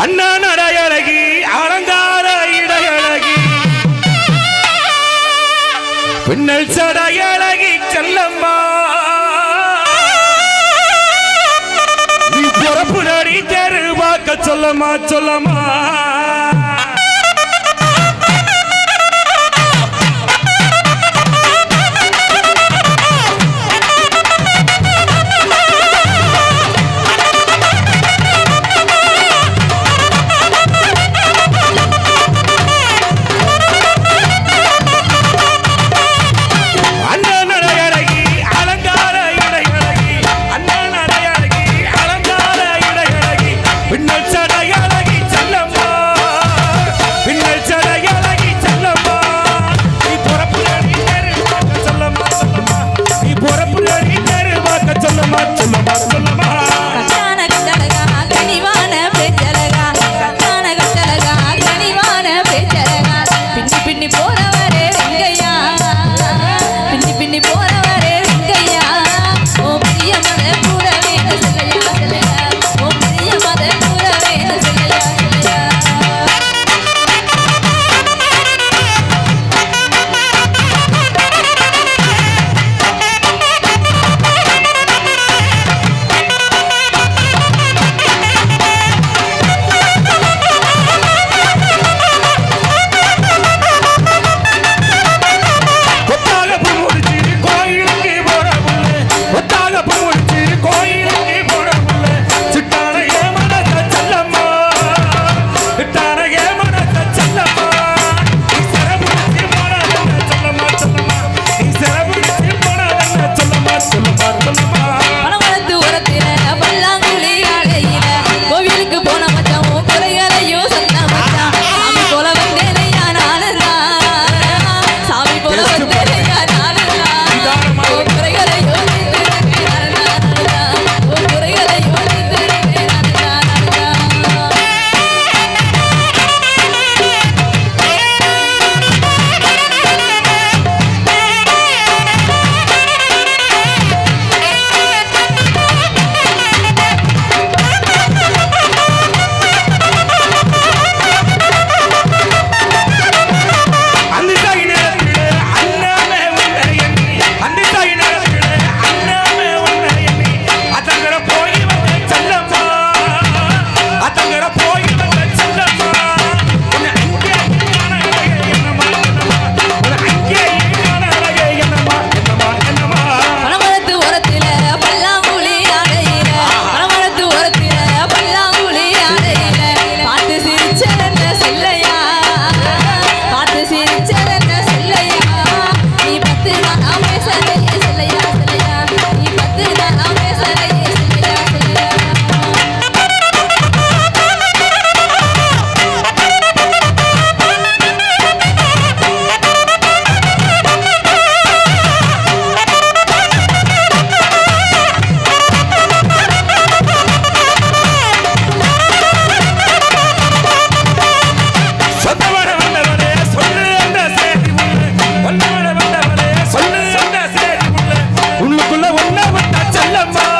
அண்ணா நடையழகி அலங்கார இடையழகி. பின்னல் சடையழகி செல்லம்மா. நீ பொறப்பு நடி தெருவாக்க சொல்லம்மா சொல்லம்மா. எனக்குள்ள ஒன்ன விட்டா செல்லம்மா.